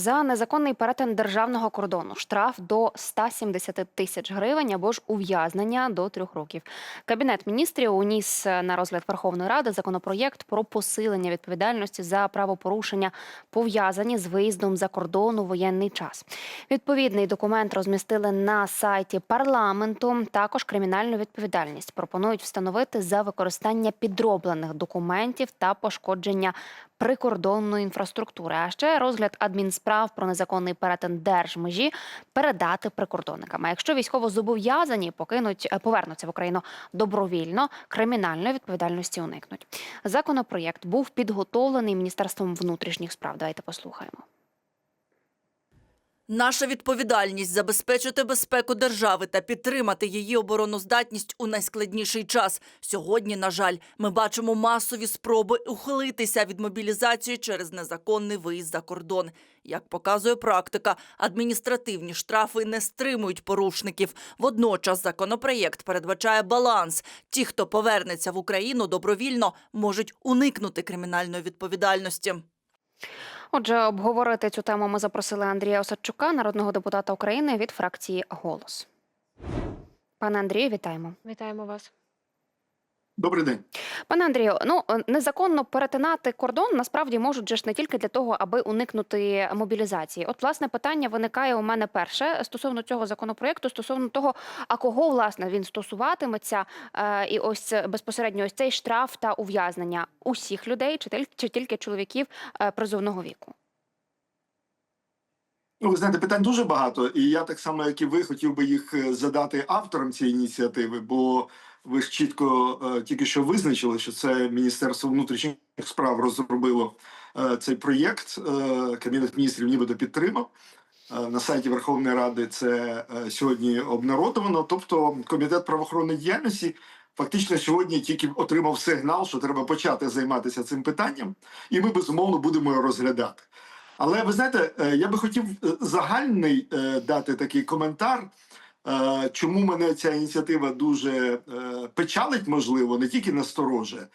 за незаконний перетин державного кордону штраф до 170 тисяч гривень або ж ув'язнення до трьох років. Кабінет міністрів уніс на розгляд Верховної Ради законопроєкт про посилення відповідальності за правопорушення, пов'язані з виїздом за кордон у воєнний час. Відповідний документ розмістили на сайті парламенту. Також кримінальну відповідальність пропонують встановити за використання підроблених документів та пошкодження прикордонної інфраструктури. А ще розгляд адмінсправ про незаконний перетин держмежі передати прикордонникам. А якщо військовозобов'язані покинуть е, повернуться в Україну добровільно, кримінальної відповідальності уникнуть. Законопроєкт був підготовлений міністерством внутрішніх справ. Давайте послухаємо. Наша відповідальність забезпечити безпеку держави та підтримати її обороноздатність у найскладніший час. Сьогодні, на жаль, ми бачимо масові спроби ухилитися від мобілізації через незаконний виїзд за кордон. Як показує практика, адміністративні штрафи не стримують порушників. Водночас законопроєкт передбачає баланс. Ті, хто повернеться в Україну добровільно, можуть уникнути кримінальної відповідальності. Отже, обговорити цю тему ми запросили Андрія Осадчука, народного депутата України від фракції Голос. Пане Андрію, вітаємо. Вітаємо вас. Добрий день. Пане Андрію, ну е, незаконно перетинати кордон насправді можуть же ж не тільки для того, аби уникнути мобілізації. От, власне, питання виникає у мене перше стосовно цього законопроекту, стосовно того, а кого власне він стосуватиметься, е, і ось безпосередньо ось цей штраф та ув'язнення усіх людей, чи тільки чи тільки чоловіків е, призовного віку. Ну, ви знаєте, питань дуже багато, і я так само, як і ви, хотів би їх задати авторам цієї ініціативи, бо ви ж чітко е, тільки що визначили, що це Міністерство внутрішніх справ розробило е, цей проєкт. Е, Кабінет міністрів нібито підтримав. На сайті Верховної Ради це сьогодні обнародовано. Тобто, комітет правоохоронної діяльності фактично сьогодні тільки отримав сигнал, що треба почати займатися цим питанням, і ми безумовно будемо його розглядати. Але ви знаєте, я би хотів загальний дати такий коментар, чому мене ця ініціатива дуже е, печалить, можливо, не тільки насторожує.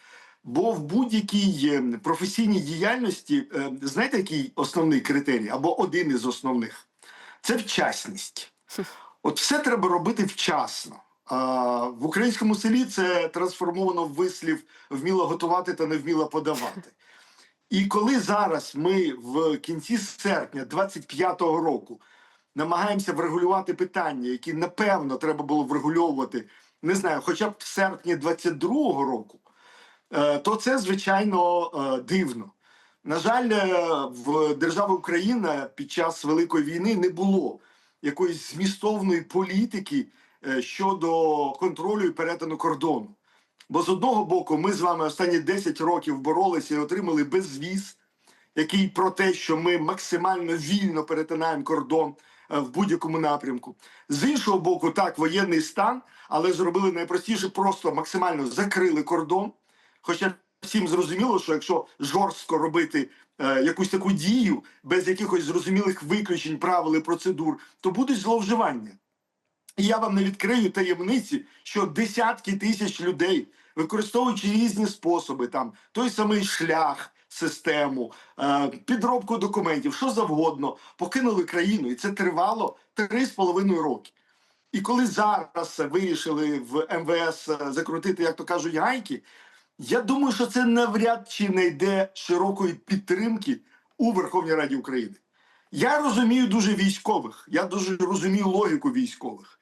Бо в будь-якій е, професійній діяльності, е, знаєте, який основний критерій, або один із основних це вчасність. От все треба робити вчасно. В українському селі це трансформовано в вислів вміло готувати та не вміло подавати. І коли зараз ми в кінці серпня 25-го року намагаємося врегулювати питання, які напевно треба було врегульовувати, не знаю, хоча б в серпні 22-го року, е, то це звичайно е, дивно. На жаль, е, в держави Україна під час Великої війни не було якоїсь змістовної політики щодо контролю і перетину кордону. Бо з одного боку, ми з вами останні 10 років боролися і отримали безвіз, який про те, що ми максимально вільно перетинаємо кордон в будь-якому напрямку. З іншого боку, так, воєнний стан, але зробили найпростіше, просто максимально закрили кордон. Хоча всім зрозуміло, що якщо жорстко робити е, якусь таку дію без якихось зрозумілих виключень, правил і процедур, то будуть зловживання. І я вам не відкрию таємниці, що десятки тисяч людей, використовуючи різні способи, там той самий шлях, систему, е, підробку документів, що завгодно, покинули країну, і це тривало три з половиною роки. І коли зараз вирішили в МВС е, закрутити, як то кажуть, гайки, я думаю, що це навряд чи не йде широкої підтримки у Верховній Раді України. Я розумію дуже військових, я дуже розумію логіку військових.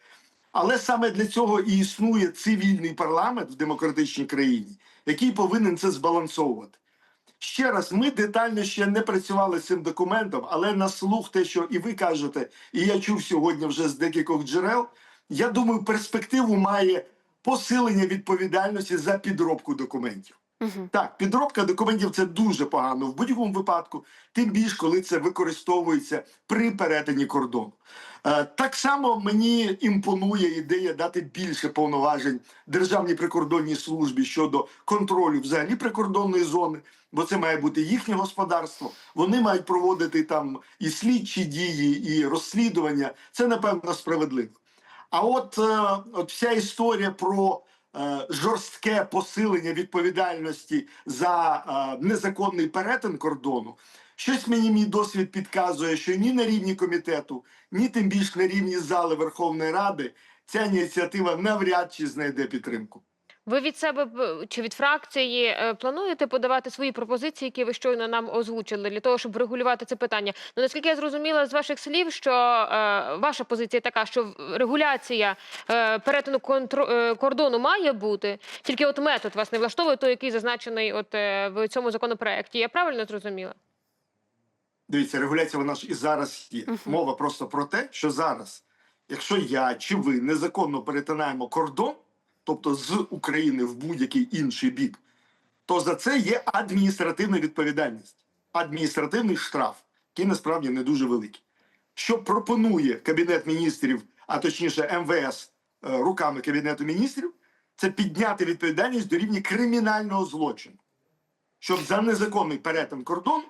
Але саме для цього і існує цивільний парламент в демократичній країні, який повинен це збалансовувати. Ще раз, ми детально ще не працювали з цим документом, але на слух те, що і ви кажете, і я чув сьогодні вже з декількох джерел. Я думаю, перспективу має посилення відповідальності за підробку документів. Так, підробка документів це дуже погано в будь-якому випадку, тим більш коли це використовується при перетині кордону. Е, так само мені імпонує ідея дати більше повноважень Державній прикордонній службі щодо контролю взагалі прикордонної зони, бо це має бути їхнє господарство. Вони мають проводити там і слідчі дії, і розслідування. Це напевно справедливо. А от, е, от вся історія про жорстке посилення відповідальності за е, незаконний перетин кордону. Щось мені мій досвід підказує, що ні на рівні комітету, ні тим більш на рівні зали Верховної Ради ця ініціатива навряд чи знайде підтримку. Ви від себе чи від фракції е, плануєте подавати свої пропозиції, які ви щойно нам озвучили, для того, щоб врегулювати це питання? Ну наскільки я зрозуміла з ваших слів, що е, ваша позиція така, що регуляція е, перетину контро- е, кордону має бути, тільки от метод вас не влаштовує, той, який зазначений от е, в цьому законопроекті. Я правильно зрозуміла? Дивіться, регуляція вона ж і зараз є. Мгм. Мова просто про те, що зараз, якщо я чи ви незаконно перетинаємо кордон, тобто з України в будь-який інший бік, то за це є адміністративна відповідальність, адміністративний штраф, який насправді не дуже великий. Що пропонує Кабінет міністрів, а точніше МВС е, руками Кабінету міністрів, це підняти відповідальність до рівня кримінального злочину, щоб за незаконний перетин кордону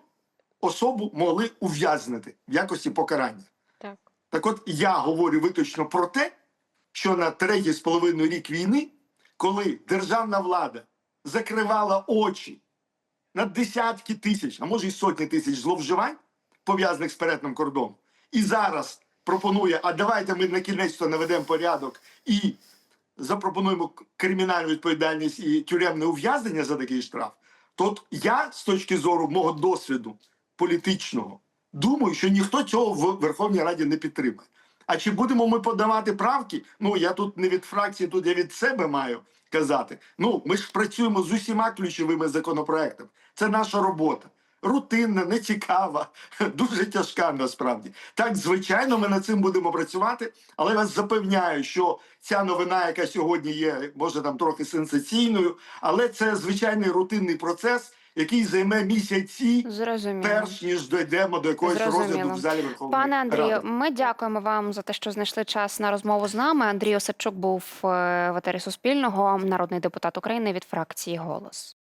особу могли ув'язнити в якості покарання. Так. Так от я говорю виключно про те, що на третій з половиною рік війни, коли державна влада закривала очі на десятки тисяч, а може й сотні тисяч зловживань, пов'язаних з перетином кордону, і зараз пропонує, а давайте ми на кінець наведемо порядок і запропонуємо кримінальну відповідальність і тюремне ув'язнення за такий штраф, то я з точки зору мого досвіду політичного думаю, що ніхто цього в Верховній Раді не підтримає. А чи будемо ми подавати правки? Ну я тут не від фракції, тут я від себе маю казати. Ну ми ж працюємо з усіма ключовими законопроектами. Це наша робота. Рутинна, нецікава, дуже тяжка насправді. Так, звичайно, ми над цим будемо працювати, але я вас запевняю, що ця новина, яка сьогодні є, може там трохи сенсаційною, але це звичайний рутинний процес, який займе місяці, Зрозуміло. перш ніж дійдемо до якогось Зрозуміло. розгляду в залі Верховної Пане Андрію, Ради. ми дякуємо вам за те, що знайшли час на розмову з нами. Андрій Осадчук був е, в етері Суспільного, народний депутат України від фракції Голос.